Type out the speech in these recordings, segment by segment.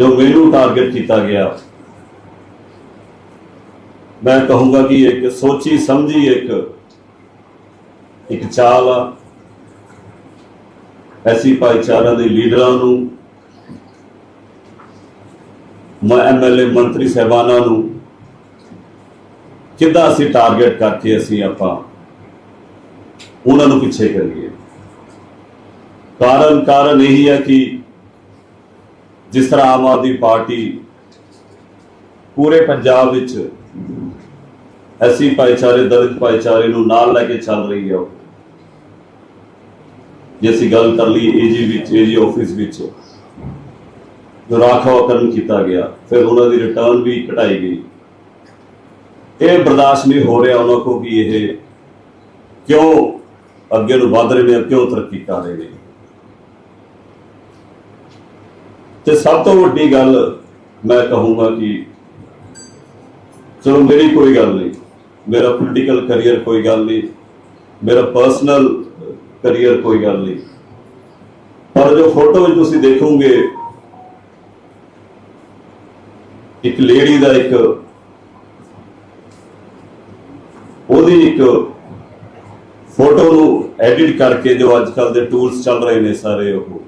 ਜੋ ਮੈਨੂੰ ਟਾਰਗੇਟ ਕੀਤਾ ਗਿਆ। ਮੈਂ ਕਹੂੰਗਾ ਕਿ ਇੱਕ ਸੋਚੀ ਸਮਝੀ ਇੱਕ ਇੱਕ ਚਾਲ ਆ। ਐਸੀ ਭਾਈਚਾਰਾ ਦੇ ਲੀਡਰਾਂ ਨੂੰ, ਮੈਂ ਐਮਐਲਏ ਮੰਤਰੀ ਸਹਿਬਾਨਾਂ ਨੂੰ, ਕਿੱਦਾਂ ਅਸੀਂ ਟਾਰਗੇਟ ਕਰਕੇ ਅਸੀਂ ਆਪਾਂ ਉਹਨਾਂ ਨੂੰ ਪਿੱਛੇ ਕਰੀਏ। ਕਾਰਨ ਕਾਰਨ ਇਹੀ ਹੈ ਕਿ ਜਿਸ ਤਰ੍ਹਾਂ ਆਮ ਆਦਮੀ ਪਾਰਟੀ ਪੂਰੇ ਪੰਜਾਬ ਵਿੱਚ ਐਸੀ ਭਾਈਚਾਰੇ, ਦਲਿਤ ਭਾਈਚਾਰੇ ਨੂੰ ਨਾਲ ਲੈ ਕੇ ਚੱਲ ਰਹੀ ਹੈ ਜੇ ਅਸੀਂ ਗੱਲ ਕਰ ਲਈ ਏਜੀ ਵਿੱਚ ਏਜੀ ਆਫਿਸ ਵਿੱਚ, ਜੋ ਰਾਖਵਾਂਕਰਨ ਕੀਤਾ ਗਿਆ, ਫਿਰ ਉਹਨਾਂ ਦੀ ਰਿਟਰਨ ਵੀ ਘਟਾਈ ਗਈ। ਇਹ ਬਰਦਾਸ਼ਤ ਨਹੀਂ ਹੋ ਰਿਹਾ ਉਹਨਾਂ ਕੋ ਕਿ ਇਹ ਕਿਉਂ ਅੱਗੇ ਨੂੰ ਵਧ ਰਹੇ ਨੇ, ਕਿਉਂ ਤਰੱਕੀ ਕਰ ਰਹੇ ਨੇ। ਤੇ ਸਭ ਤੋਂ ਵੱਡੀ ਗੱਲ ਮੈਂ ਕਹੂੰਗਾ ਕਿ ਚਲੋ ਮੇਰੀ ਕੋਈ ਗੱਲ ਨਹੀਂ, ਮੇਰਾ ਪੋਲੀਟੀਕਲ ਕੈਰੀਅਰ ਕੋਈ ਗੱਲ ਨਹੀਂ, ਮੇਰਾ ਪਰਸਨਲ ਕੈਰੀਅਰ ਕੋਈ ਗੱਲ ਨਹੀਂ। ਪਰ ਜੋ ਫੋਟੋ ਵਿੱਚ ਤੁਸੀਂ ਦੇਖੋਗੇ, ਇੱਕ ਲੇਡੀ ਦਾ ਇੱਕ, ਉਹਦੀ ਇੱਕ ਫੋਟੋ ਨੂੰ ਐਡਿਟ ਕਰਕੇ ਜੋ ਅੱਜ ਕੱਲ ਦੇ ਟੂਲਸ ਚੱਲ ਰਹੇ ਨੇ ਸਾਰੇ ਉਹ।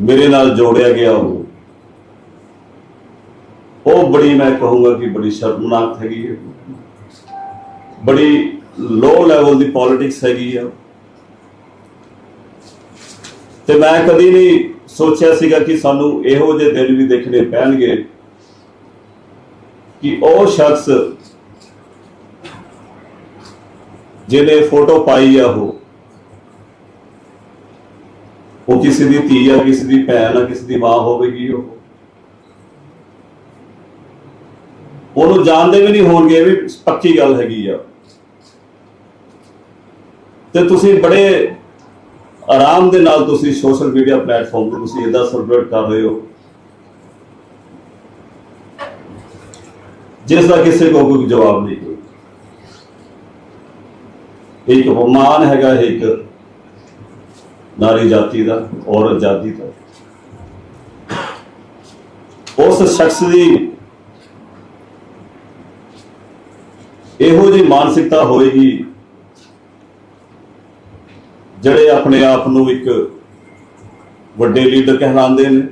ਮੇਰੇ ਨਾਲ ਜੋੜਿਆ ਗਿਆ ਉਹ। ਉਹ ਬੜੀ ਮੈਂ ਕਹੂੰਗਾ ਕਿ ਬੜੀ ਸ਼ਰਮਨਾਕ ਹੈਗੀ ਹੈ। ਬੜੀ ਲੋ ਲੈਵਲ ਦੀ ਪੋਲਿਟਿਕਸ ਹੈਗੀ ਆ। ਤੇ ਮੈਂ ਕਦੀ ਨਹੀਂ ਸੋਚਿਆ ਸੀਗਾ ਕਿ ਸਾਨੂੰ ਇਹੋ ਜਿਹੇ ਦਿਨ ਵੀ ਦੇਖਣੇ ਪੈਣਗੇ ਕਿ ਉਹ ਸ਼ਖਸ ਜਿਹਨੇ ਫੋਟੋ ਪਾਈ ਆ ਉਹ ਉਹ ਕਿਸੇ ਦੀ ਧੀ ਆ, ਕਿਸੇ ਦੀ ਭੈਣ ਆ, ਕਿਸੇ ਦੀ ਮਾਂ ਹੋਵੇਗੀ ਉਹ। ਉਹਨੂੰ ਜਾਣਦੇ ਵੀ ਨਹੀਂ ਹੋਣਗੇ ਇਹ ਵੀ ਪੱਕੀ ਗੱਲ ਹੈਗੀ ਆ। ਤੇ ਤੁਸੀਂ ਬੜੇ ਆਰਾਮ ਦੇ ਨਾਲ ਤੁਸੀਂ ਸੋਸ਼ਲ ਮੀਡੀਆ ਪਲੇਟਫਾਰਮ ਤੇ ਤੁਸੀਂ ਇਦਾਂ ਸਰਕੂਲੇਟ ਕਰ ਰਹੇ ਹੋ। ਜਿਸ ਦਾ ਕਿਸੇ ਕੋ ਕੋਈ ਜਵਾਬ ਨਹੀਂ। ਇਹ ਇੱਕ ਅਪਮਾਨ ਹੈਗਾ, ਇੱਕ ਨਾਰੀ ਜਾਤੀ ਦਾ, ਔਰਤ ਜਾਤੀ ਦਾ। ਉਸ ਸ਼ਖਸ ਦੀ ਇਹੋ ਜਿਹੀ ਮਾਨਸਿਕਤਾ ਹੋਏਗੀ, ਜਿਹੜੇ ਆਪਣੇ ਆਪ ਨੂੰ ਇੱਕ ਵੱਡੇ ਲੀਡਰ ਕਹਿਲਾਉਂਦੇ ਨੇ,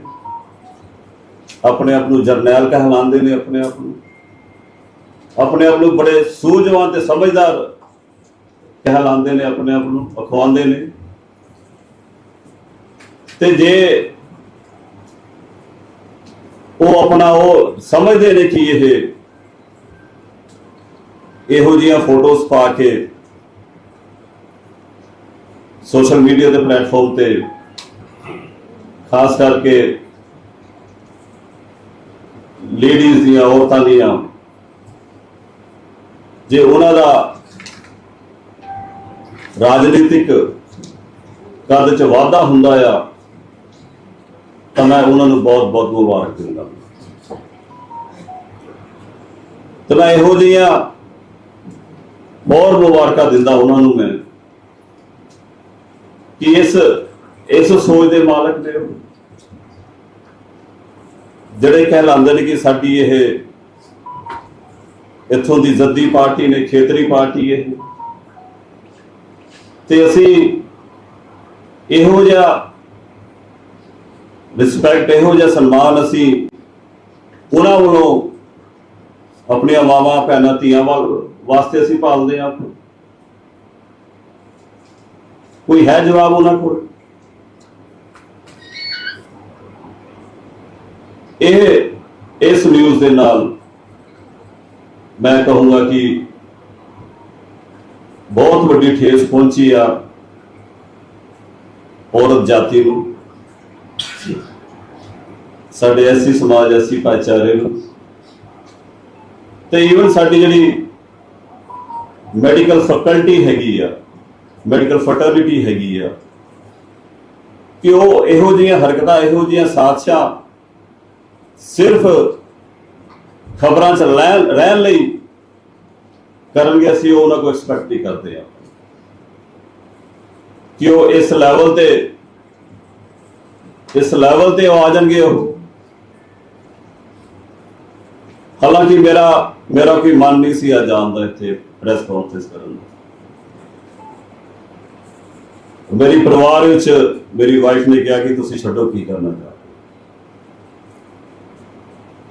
ਆਪਣੇ ਆਪ ਨੂੰ ਜਰਨੈਲ ਕਹਿਲਾਉਂਦੇ ਨੇ ਆਪਣੇ ਆਪ ਨੂੰ। ਆਪਣੇ ਆਪ ਨੂੰ ਬੜੇ ਸੂਝਵਾਨ ਤੇ ਸਮਝਦਾਰ ਕਹਿਲਾਉਂਦੇ ਨੇ ਆਪਣੇ ਆਪ ਨੂੰ, ਅਖਵਾਉਂਦੇ ਨੇ। ਤੇ ਜੇ ਉਹ ਆਪਣਾ ਉਹ ਸਮਝਦੇ ਨੇ ਕਿ ਇਹ ਇਹੋ ਜਿਹੀਆਂ ਫੋਟੋਜ਼ ਪਾ ਕੇ ਸੋਸ਼ਲ ਮੀਡੀਆ ਦੇ ਪਲੇਟਫਾਰਮ ਤੇ, ਖਾਸ ਕਰਕੇ ਲੇਡੀਜ਼ ਦੀਆਂ, ਔਰਤਾਂ ਦੀਆਂ, ਜੇ ਉਹਨਾਂ ਦਾ ਰਾਜਨੀਤਿਕ ਕਦ ਚ ਵਾਧਾ ਹੁੰਦਾ ਆ ਤਾਂ ਮੈਂ ਉਹਨਾਂ ਨੂੰ ਬਹੁਤ ਬਹੁਤ ਮੁਬਾਰਕ ਦਿੰਦਾ। ਤੇ ਮੈਂ ਇਹੋ ਜਿਹੀਆਂ ਬਹੁਤ ਮੁਬਾਰਕਾਂ ਦਿੰਦਾ ਉਹਨਾਂ ਨੂੰ ਮੈਂ। ਕਿ ਇਸ ਇਸ ਸੋਚ ਦੇ ਮਾਲਕ ਨੇ ਉਹ। ਜਿਹੜੇ ਕਹਿਲਾਉਂਦੇ ਨੇ ਕਿ ਸਾਡੀ ਇਹ, ਇੱਥੋਂ ਦੀ ਜ਼ੱਦੀ ਪਾਰਟੀ ਨੇ, ਖੇਤਰੀ ਪਾਰਟੀ ਇਹ। ਤੇ ਅਸੀਂ ਇਹੋ ਜਿਹਾ ਰਿਸਪੈਕਟ ਇਹੋ ਜਿਹਾ ਸਨਮਾਨ ਅਸੀਂ ਉਹਨਾਂ ਵੱਲੋਂ ਆਪਣੀਆਂ ਮਾਵਾਂ, ਭੈਣਾਂ, ਧੀਆਂ ਵੱਲ- ਵਾਸਤੇ ਅਸੀਂ ਪਾਲਦੇ ਹਾਂ। ਕੋਈ ਹੈ ਜਵਾਬ ਉਹਨਾਂ ਕੋਲ? ਇਹ, ਇਸ ਨਿਊਜ਼ ਦੇ ਨਾਲ ਮੈਂ ਕਹੂੰਗਾ ਕਿ ਬਹੁਤ ਵੱਡੀ ਠੇਸ ਪਹੁੰਚੀ ਆ ਔਰਤ ਜਾਤੀ ਨੂੰ। ਸਾਡੇ ਐਸੀ ਸਮਾਜ ਐਸੀ ਭਾਈਚਾਰੇ ਨੂੰ। ਤੇ ਈਵਨ ਸਾਡੀ ਜਿਹੜੀ ਮੈਡੀਕਲ ਫੈਕਲਟੀ ਹੈਗੀ ਆ ਮੈਡੀਕਲ ਫਰਟਰਨਿਟੀ ਹੈਗੀ ਆ, ਕਿ ਉਹ ਇਹੋ ਜਿਹੀਆਂ ਹਰਕਤਾਂ, ਇਹੋ ਜਿਹੀਆਂ ਸਾਜ਼ਿਸ਼ਾਂ ਸਿਰਫ ਖਬਰਾਂ 'ਚ ਰਹਿ- ਰਹਿਣ ਲਈ ਕਰਨਗੇ, ਅਸੀਂ ਉਹਨਾਂ ਕੋ ਐਕਸਪੈਕਟ ਨਹੀਂ ਕਰਦੇ ਆ ਕਿ ਉਹ ਇਸ ਲੈਵਲ ਤੇ, ਇਸ ਲੈਵਲ ਤੇ ਉਹ ਆ ਜਾਣਗੇ ਉਹ। ਹਾਲਾਂਕਿ ਮੇਰਾ ਮੇਰਾ ਕੋਈ ਮਨ ਨਹੀਂ ਸੀ ਆ ਜਾਣ ਦਾ ਇੱਥੇ ਪ੍ਰੈਸ ਕਾਨਫਰੰਸ ਕਰਨ ਦਾ। ਮੇਰੀ ਪਰਿਵਾਰ ਵਿੱਚ ਮੇਰੀ ਵਾਈਫ ਨੇ ਕਿਹਾ ਕਿ ਤੁਸੀਂ ਛੱਡੋ, ਕੀ ਕਰਨਾ ਚਾਹਦੇ ਹੋ।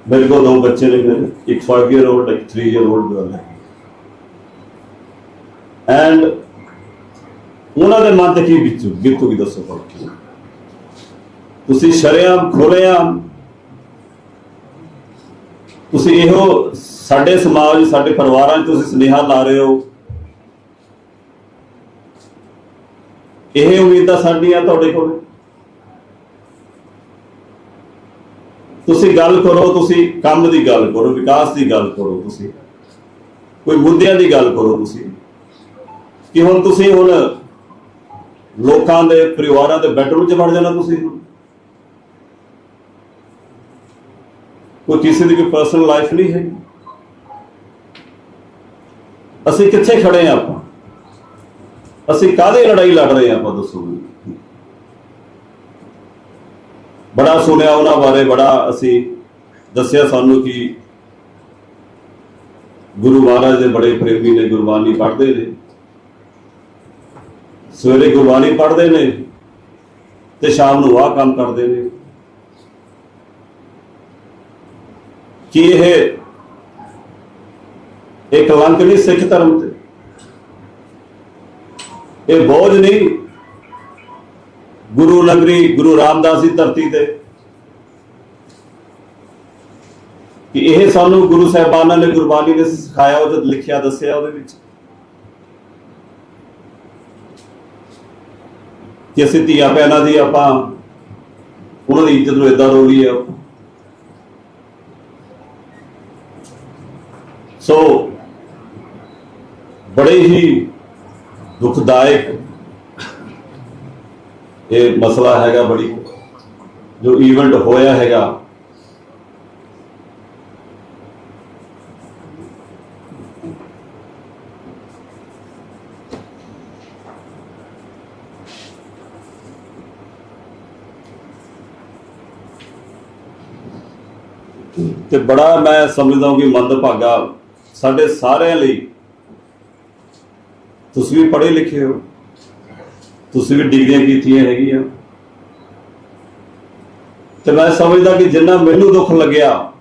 ਮੇਰੇ ਕੋਲ ਦੋ ਬੱਚੇ ਨੇ ਮੇਰੇ, ਇੱਕ 5 ਇਅਰ 올ਡ ਇੱਕ 3 ਇਅਰ 올ਡ ਗਰਲ ਹੈ ਐਂਡ ਉਹਨਾਂ ਦੇ ਮਨ ਤੇ ਕੀ ਬੀਤੂ ਬੀਤੂਗੀ ਦੱਸੋ ਭਾਈ ਤੁਸੀਂ ਸ਼ਰਿਆਮ ਖੁੱਲ੍ਹੇਆਮ ਤੁਸੀਂ ਇਹੋ ਸਾਡੇ ਸਮਾਜ, ਸਾਡੇ ਪਰਿਵਾਰਾਂ 'ਚ ਤੁਸੀਂ ਸੁਨੇਹਾ ਲਾ ਰਹੇ ਹੋ। ਇਹ ਉਮੀਦਾਂ ਸਾਡੀਆਂ ਤੁਹਾਡੇ ਕੋਲ? ਤੁਸੀਂ ਗੱਲ ਕਰੋ, ਤੁਸੀਂ ਕੰਮ ਦੀ ਗੱਲ ਕਰੋ, ਵਿਕਾਸ ਦੀ ਗੱਲ ਕਰੋ ਤੁਸੀਂ। ਕੋਈ ਮੁੱਦਿਆਂ ਦੀ ਗੱਲ ਕਰੋ ਤੁਸੀਂ। ਕਿ ਹੁਣ ਤੁਸੀਂ ਹੁਣ ਲੋਕਾਂ ਦੇ, ਪਰਿਵਾਰਾਂ ਦੇ ਬੈਡਰੂਮ 'ਚ ਵੜ ਜਾਣਾ ਤੁਸੀਂ ਕੋਈ ਕਿਸੇ ਦੀ ਕੋਈ ਪਰਸਨਲ ਲਾਈਫ ਨਹੀਂ ਹੈ ਅਸੀਂ ਕਿੱਥੇ ਖੜੇ ਆ ਆਪਾਂ? ਅਸੀਂ ਕਾਹਦੇ ਲੜਾਈ ਲੜ ਰਹੇ ਆ ਆਪਾਂ ਦੱਸੋ ਮੈਨੂੰ। ਬੜਾ ਸੁਣਿਆ ਉਹਨਾਂ ਬਾਰੇ, ਬੜਾ ਅਸੀਂ ਦੱਸਿਆ ਸਾਨੂੰ ਕਿ ਗੁਰੂ ਮਹਾਰਾਜ ਦੇ ਬੜੇ ਪ੍ਰੇਮੀ ਨੇ, ਗੁਰਬਾਣੀ ਪੜ੍ਹਦੇ ਨੇ। ਸਵੇਰੇ ਗੁਰਬਾਣੀ ਪੜ੍ਹਦੇ ਨੇ ਤੇ ਸ਼ਾਮ ਨੂੰ ਆਹ ਕੰਮ ਕਰਦੇ ਨੇ। ਕਿ ਇਹ? ਇੱਕ ਕਲੰਕ ਨਹੀਂ ਸਿੱਖ ਧਰਮ ਤੇ। ਇਹ ਬੋਝ ਨਹੀਂ। ਗੁਰੂ ਨਗਰੀ ਗੁਰੂ ਰਾਮਦਾਸ ਦੀ ਧਰਤੀ ਤੇ। ਕਿ ਇਹ ਸਾਨੂੰ ਗੁਰੂ ਸਾਹਿਬਾਨਾਂ ਨੇ ਗੁਰਬਾਣੀ ਨੇ ਸਿਖਾਇਆ, ਉਹ ਲਿਖਿਆ, ਦੱਸਿਆ ਉਹਦੇ ਵਿੱਚ। ਕਿ ਅਸੀਂ ਧੀਆਂ ਭੈਣਾਂ ਦੀ ਆਪਾਂ, ਉਹਨਾਂ ਦੀ ਇੱਜ਼ਤ ਨੂੰ ਇਦਾਂ ਰੋਲੀ ਆ। ਸੋ ਬੜੇ ਹੀ ਦੁਖਦਾਇਕ ਇਹ ਮਸਲਾ ਹੈਗਾ ਬੜੀ, ਜੋ ਈਵੈਂਟ ਹੋਇਆ ਹੈਗਾ। ਤੇ ਬੜਾ ਮੈਂ ਸਮਝਦਾ ਹਾਂ ਕਿ ਮੰਦਭਾਗਾ ਸਾਡੇ ਸਾਰਿਆਂ ਲਈ ਤੁਸੀਂ ਵੀ ਪੜ੍ਹੇ ਲਿਖੇ ਹੋ। ਤੁਸੀਂ ਵੀ ਡਿਗਰੀਆਂ ਕੀਤੀਆਂ ਹੈਗੀਆਂ। ਤੇ ਮੈਂ ਸਮਝਦਾ ਕਿ ਜਿੰਨਾ ਮੈਨੂੰ ਦੁੱਖ ਲੱਗਿਆ,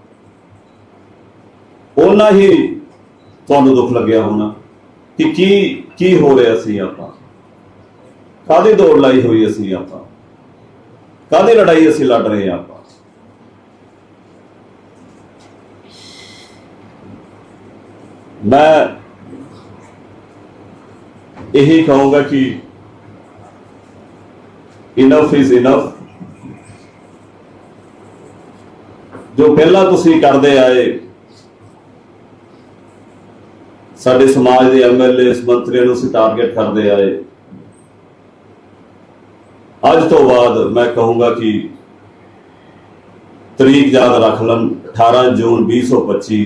ਓਨਾ ਹੀ ਤੁਹਾਨੂੰ ਦੁੱਖ ਲੱਗਿਆ ਹੋਣਾ ਕਿ ਕੀ ਕੀ ਹੋ ਰਿਹਾ ਸੀ ਆਪਾਂ। ਕਾਦੀ ਦੌੜ ਲਾਈ ਹੋਈ ਅਸੀਂ ਆਪਾਂ? ਕਾਦੀ ਲੜਾਈ ਅਸੀਂ ਲੜ ਰਹੇ ਹਾਂ ਆਪਾਂ? ਮੈਂ ਇਹੀ ਕਹੂੰਗਾ ਕਿ ਇਨਫ ਇਜ਼ ਇਨਫ ਜੋ ਪਹਿਲਾਂ ਤੁਸੀਂ ਕਰਦੇ ਆਏ, ਸਾਡੇ ਸਮਾਜ ਦੇ ਐਮਐਲਏ ਮੰਤਰੀਆਂ ਨੂੰ ਅਸੀਂ ਟਾਰਗੇਟ ਕਰਦੇ ਆਏ। ਅੱਜ ਤੋਂ ਬਾਅਦ ਮੈਂ ਕਹੂੰਗਾ ਕਿ ਤਰੀਕ ਯਾਦ ਰੱਖ ਲੈਣ 18 ਜੂਨ 2025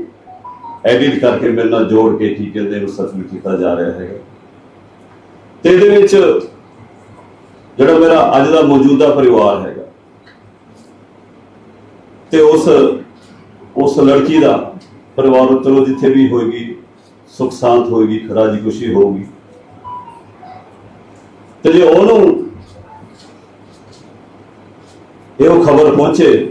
ਐਡਿਟ ਕਰਕੇ ਮੇਰੇ ਨਾਲ ਜੋੜ ਕੇ ਕੀ ਕਹਿੰਦੇ ਨੂੰ ਸਤਿ ਕੀਤਾ ਜਾ ਰਿਹਾ ਹੈਗਾ। ਤੇ ਇਹਦੇ ਵਿੱਚ ਜਿਹੜਾ ਮੇਰਾ ਅੱਜ ਦਾ ਮੌਜੂਦਾ ਪਰਿਵਾਰ ਹੈਗਾ, ਤੇ ਉਸ ਉਸ ਲੜਕੀ ਦਾ ਪਰਿਵਾਰ ਚਲੋ ਜਿੱਥੇ ਵੀ ਹੋਏਗੀ, ਸੁਖ ਸ਼ਾਂਤ ਹੋਏਗੀ, ਖਰਾਜੀ ਖੁਸ਼ੀ ਹੋਊਗੀ। ਤੇ ਜੇ ਉਹਨੂੰ ਇਹ ਖਬਰ ਪਹੁੰਚੇ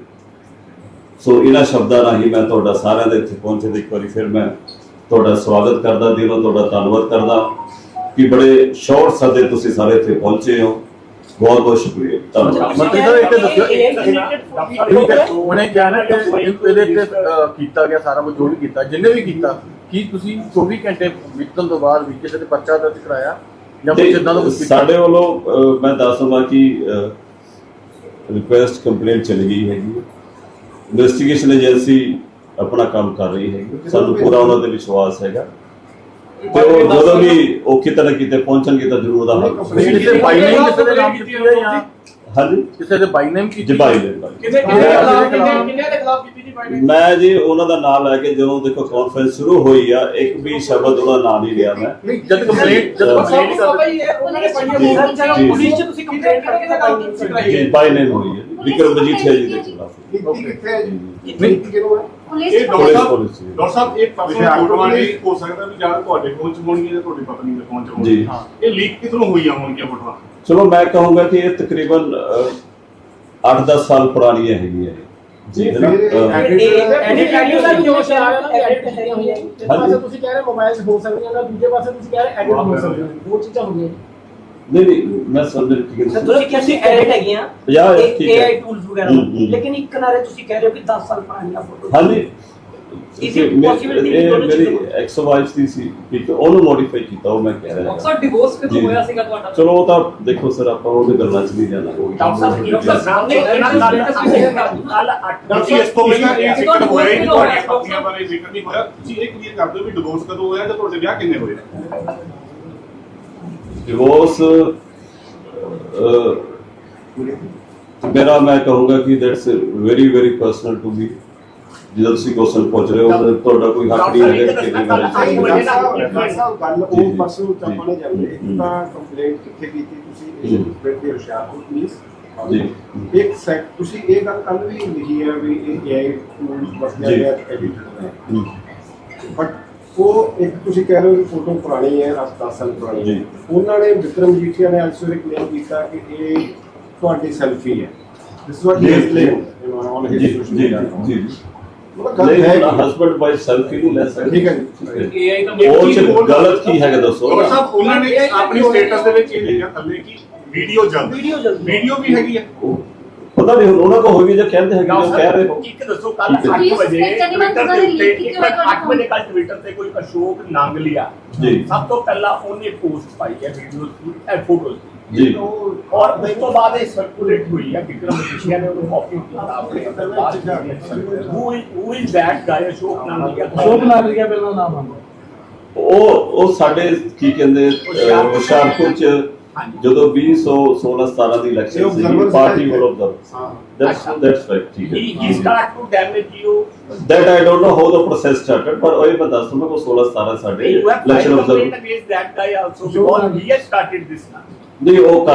ਸੋ ਇਹਨਾਂ ਸ਼ਬਦਾਂ ਰਾਹੀਂ ਮੈਂ ਤੁਹਾਡਾ ਸਾਰਿਆਂ ਦੇ ਇੱਥੇ ਪਹੁੰਚੇ ਤੇ ਇੱਕ ਵਾਰੀ ਫਿਰ ਮੈਂ ਤੁਹਾਡਾ ਸਵਾਗਤ ਕਰਦਾ ਦਿਲੋਂ ਤੁਹਾਡਾ ਧੰਨਵਾਦ ਕਰਦਾ ਕਿ ਬੜੇ ਸ਼ਾਰਟ ਸਦੇ ਤੁਸੀਂ ਸਾਰੇ ਇੱਥੇ ਪਹੁੰਚੇ ਹੋ। ਬਹੁਤ ਬਹੁਤ ਸ਼ੁਕਰੀਆ। ਧੰਨਵਾਦ। ਮੰਤਰੀ ਸਾਹਿਬ ਇੱਕ ਦੱਸਿਓ ਉਹਨੇ ਕਿਹਾ ਨਾ ਕਿ ਇਹਦੇ ਤੇ ਕੀਤਾ ਗਿਆ ਸਾਰਾ ਕੁਝ ਜੋ ਵੀ ਕੀਤਾ ਜਿੰਨੇ ਵੀ ਕੀਤਾ ਕੀ ਤੁਸੀਂ 24 ਘੰਟੇ ਬੀਤਣ ਤੋਂ ਬਾਅਦ ਵੀ ਕਿਸੇ ਤੇ ਪਰਚਾ ਦਰਜ ਕਰਾਇਆ? ਜਾਂ ਕੁਝ ਇਦਾਂ ਦਾ ਕੁਝ ਸਾਡੇ ਵੱਲੋਂ ਮੈਂ ਦੱਸ ਦਵਾਂ ਕਿ ਰਿਕੁਐਸਟ ਕੰਪਲੇਂਟ ਚਲੀ ਗਈ ਹੈਗੀ ਇਨਵੈਸਟੀਗੇਸ਼ਨ ਏਜੰਸੀ ਆਪਣਾ ਕੰਮ ਕਰ ਰਹੀ ਹੈਗੀ ਸਾਨੂੰ ਪੂਰਾ ਉਹਨਾਂ ਤੇ ਵਿਸ਼ਵਾਸ ਹੈਗਾ। ਤੇ ਉਹ ਜਦੋਂ ਵੀ ਉਹ ਕਿਤੇ ਨਾ ਕਿਤੇ ਪਹੁੰਚਣਗੇ ਤਾਂ ਜ਼ਰੂਰ ਉਹਦਾ ਹੱਲ ਤੁਸੀਂ ਕਿਸੇ ਬਾਈ ਨੇਮ ਕਿਸੇ ਦੇ ਨਾਮ ਕੀਤੀ ਹੈ ਜਾਂ ਹਾਂਜੀ। ਕਿਸੇ ਦੇ ਬਾਈ ਨੇਮ ਕੀਤੀ? ਜਬਾਈ ਦੇ ਬਾਈ। ਕਿੰਨੇ ਕਿੰਨੇ ਦੇ ਖਿਲਾਫ ਕਿੰਨੇ ਕਿੰਨੇ ਦੇ ਖਿਲਾਫ ਕੀਤੀ ਜੀ ਬਾਈ ਮੈਂ ਜੀ ਉਹਨਾਂ ਦਾ ਨਾਮ ਲੈ ਕੇ ਜਦੋਂ ਦੇਖੋ ਕਾਨਫਰੰਸ ਸ਼ੁਰੂ ਹੋਈ ਆ ਇੱਕ ਵੀ ਸ਼ਬਦ ਉਹਦਾ ਨਾਮ ਨਹੀਂ ਲਿਆ ਮੈਂ। ਨਹੀਂ ਜਦ ਕੰਪਲੇਂਟ ਜਦ ਕੰਪਲੇਂਟ ਜੀ। ਪੁਲਿਸ ਚ ਤੁਸੀਂ ਕੰਪਲੇਂਟ ਕਰਕੇ ਤਾਂ ਬਾਈ ਨੇ ਹੋਈ ਹੈ। ਵਿਕਰਮ ਮਜੀਠੀਆ ਜੀ ਦੇ ਖਿਲਾਫ। ਨੀਤੀ ਕਿੱਥੇ ਹੈ ਜੀ ਜੀ। ਨਹੀਂ ਕਿਹਨੂੰ ਹੈ ਪੁਲਿਸ ਇਹ police doctor police ji. Doctor ਸਾਹਿਬ ਇਹ ਪਰਸਨਲ ਫੋਟੋਆਂ ਨੇ ਹੋ ਸਕਦਾ ਵੀ ਜਾਂ ਤੁਹਾਡੇ ਫੋਨ 'ਚ ਹੋਣਗੀਆਂ ਜਾਂ ਤੁਹਾਡੀ ਪਤਨੀ ਦੇ ਫੋਨ 'ਚ ਜੀ। ਹੋਣਗੀਆਂ ਇਹ ਲੀਕ ਕਿਧਰੋਂ ਹੋਈਆਂ ਹੋਣਗੀਆਂ ਫੋਟੋਆਂ ਚਲੋ ਮੈਂ ਕਹੂੰਗਾ ਕਿ ਇਹ ਤਕਰੀਬਨ 8-10 ਸਾਲ ਇਹ। ਜੀ ਹੈ ਨਾ? ਫਿਰ ਅਹ, ਐਡਿਟ ਐਡਿਟ ਦਾ ਜੋ ਸ਼ਾਇਦ ਨਾ ਐਡਿਟ ਹੈਗੀਆਂ ਹੋਈਆਂ ਇੱਕ ਪਾਸੇ ਤੁਸੀਂ ਕਹਿ ਰਹੇ ਮੋਬਾਈਲ ਹੋ ਸਕਦੀਆਂ ਨੇ ਦੂਜੇ ਪਾਸੇ ਤੁਸੀਂ ਕਹਿ ਰਹੇ ਐਡਿਟ ਹੋ ਸਕਦੀਆਂ ਦੋ ਚੀਜ਼ਾਂ ਹੁੰਦੀਆਂ ਨਹੀਂ ਨਹੀਂ ਮੈਂ ਸਮਝ ਰਿਹਾ ਕੀ ਸਰ ਤੁਸੀਂ ਕਹਿੰਦੇ ਐਡਿਟ ਹੈਗੀਆਂ ਠੀਕ ਹੈ। ਟੂਲਸ ਵਗੈਰਾ ਹੂੰ, ਹੂੰ। ਲੇਕਿਨ ਇੱਕ ਕਿਨਾਰੇ ਤੁਸੀਂ ਕਹਿ ਰਹੇ ਹੋ ਕਿ 10 ਸਾਲ ਪੁਰਾਣੀਆਂ ਫੋਟੋ ਹਾਂਜੀ Is it ਮੈਂ- possibility ਇਹ ਦੋਨੋਂ ਮੇਰੀ ਚੀਜ਼ਾਂ? ਐਕਸ ਵਾਈਫ ਦੀ ਸੀ ਕਿ ਉਹਨੂੰ ਮੋਡੀਫਾਈ ਕੀਤਾ ਉਹ ਮੈਂ ਕਹਿ ਰਿਹਾ ਅਕਸਰ ਡਿਵੋਰਸ ਜੀ। ਕਦੋਂ ਹੋਇਆ ਸੀਗਾ ਤੁਹਾਡਾ ਚਲੋ ਉਹ ਤਾਂ ਦੇਖੋ ਸਰ ਆਪਾਂ ਉਹਦੇ ਗੱਲਾਂ 'ਚ ਨਹੀਂ ਜਾਣਾ ਡਾਕਟਰ ਸਾਹਿਬ, ਜੀ। ਡਾਕਟਰ ਸਾਹਿਬ ਨੇ ਤੁਸੀਂ ਇਸ ਤੋਂ ਪਹਿਲਾਂ ਇਹ ਜ਼ਿਕਰ ਹੋਇਆ ਹੀ ਨਹੀਂ ਕਦੋਂ ਹੋਇਆ? ਤੁਹਾਡੀਆਂ ਪਤਨੀਆਂ ਬਾਰੇ ਜ਼ਿਕਰ ਨਹੀਂ ਹੋਇਆ ਤੁਸੀਂ ਇਹ ਕਲੀਅਰ ਕਰ ਦਿਓ ਵੀ ਡਿਵੋਰਸ ਕਦੋਂ ਹੋਇਆ ਜਾਂ ਤੁਹਾਡੇ ਵਿਆਹ ਕਿੰਨੇ ਹੋਏ ਡਿਵੋਰਸ ਮੇਰਾ ਮੈਂ ਕਹੂੰਗਾ ਕਿ that's very very personal to be ਜਦੋਂ ਤੁਸੀਂ ਕੁਐਸਚਨ ਪੁੱਛ ਰਹੇ ਹੋ ਤਾਂ ਤੁਹਾਡਾ ਕੋਈ ਹੱਕ ਨਹੀਂ ਹੈਗਾ ਕਿ ਚ- ਗੱਲ ਉਹ ਜੀ, ਪਰਸਨ ਜੀ, ਚਾਪਾ ਨੇ ਜਾਂਦੇ। ਤਾਂ ਕੰਪਲੇਂਟ ਕਿੱਥੇ ਕੀਤੀ ਤੁਸੀਂ ਜੀ। ਇਹ ਬੈਠੇ ਹੁਸ਼ਿਆਰਪੁਰ ਪੁਲਿਸ ਜੀ ਇੱਕ ਸੈਕ ਤੁਸੀਂ ਇਹ ਗੱਲ ਕੱਲ ਵੀ ਲਿਖੀ ਹੈ ਵੀ ਇਹ ਏਆਈ ਟੂਲਸ ਵਰਤਿਆ। ਗਿਆ ਐਡੀਟਡ ਹੈ ਉਹ ਇੱਕ ਤੁਸੀਂ ਕਹਿ ਰਹੇ ਹੋ ਕਿ ਫੋਟੋ ਪੁਰਾਣੀ ਹੈ 10 ਸਾਲ ਪੁਰਾਣੀ ਜੀ। ਹੈ ਉਹਨਾਂ ਨੇ ਵਿਕਰਮ ਜੀਠੀਆ ਨੇ ਅੱਜ ਸਵੇਰੇ ਕਲੇਮ ਕੀਤਾ ਕਿ ਇਹ ਤੁਹਾਡੀ ਸੈਲਫੀ ਹੈ। This what he. Claim on ji his ji social ji media ji husband wife selfie ਨਹੀਂ ਲੈ ਸਕਦੇ ਠੀਕ ਹੈ ਜੀ। AI ਤਾਂ ਉਹ ਚ ਗਲਤ ਕੀ ਹੈਗਾ ਦੱਸੋ। ਡਾਕਟਰ ਸਾਹਿਬ ਉਹਨਾਂ ਨੇ ਆਪਣੀ ਸਟੇਟਸ ਦੇ ਵਿੱਚ ਇਹ ਲਿਖਿਆ ਥੱਲੇ ਕਿ ਵੀਡੀਓ ਜਲਦ। ਵੀਡੀਓ ਜਲਦੀ। ਵੀਡੀਓ ਵੀ ਹੈਗੀ ਹੈ। ਪਤਾ ਨਹੀਂ ਹੁਣ ਉਹਨਾਂ ਕੋ ਹੋਈ ਜਾਂ ਕਹਿੰਦੇ ਹੈਗੇ ਜੋ ਕਹਿ ਰਹੇ ਹੋ। ਇੱਕ ਦੱਸੋ ਕੱਲ ਠੀਕ ਹੈ। 8 ਵਜੇ ਟਵਿੱਟਰ ਦੇ ਉੱਤੇ ਇੱਕ ਕਿਉਂ ਹੈ 8 ਵਜੇ ਕੱਲ ਟਵਿੱਟਰ ਤੇ ਕੋਈ ਅਸ਼ੋਕ ਨਾਂਗਲੀਆ ਜੀ। ਸਭ ਤੋਂ ਪਹਿਲਾਂ ਉਹਨੇ ਪੋਸਟ ਪਾਈ ਹੈ ਵੀਡੀਓਜ਼ ਦੀ ਇਹ ਫੋਟੋਜ਼ ਜੀ। ਔਰ ਉਸ ਤੋਂ ਬਾਅਦ ਇਹ ਸਰਕੂਲੇਟ ਹੋਈ ਹੈ ਵਿਕਰਮ ਮਜੀਠੀਆ ਨੇ ਉਹਨੂੰ ਕਾਪੀ ਕੀਤਾ ਆਪਣੇ who who is that guy Ashok Nangalia Ashok Nagrika ਪਹਿਲਾਂ ਨਾਮ ਆਉਂਦਾ। ਉਹ ਉਹ ਸਾਡੇ ਕੀ ਕਹਿੰਦੇ ਹੁਸ਼ਿਆਰਪੁਰ ਚ ਜਦੋਂ 2016 17 ਦੀ ਇਲੈਕਸ਼ਨ ਸੀ ਪਾਰਟੀ ਹੈ। ਵੱਲੋਂ ਆਬਜ਼ਰਵ ਹਾਂ ਦੈਟਸ ਦੈਟਸ ਰਾਈਟ ਠੀਕ he he ਹੈ start to damage you that I don't know how the process started ਪਰ ਉਹ ਇਹ ਮੈਂ ਦੱਸ ਦੂੰਗਾ ਕਿ 16 17 ਸਾਡੇ election filed observe complaint against that guy also because he has started this now ਨਹੀਂ ਉਹ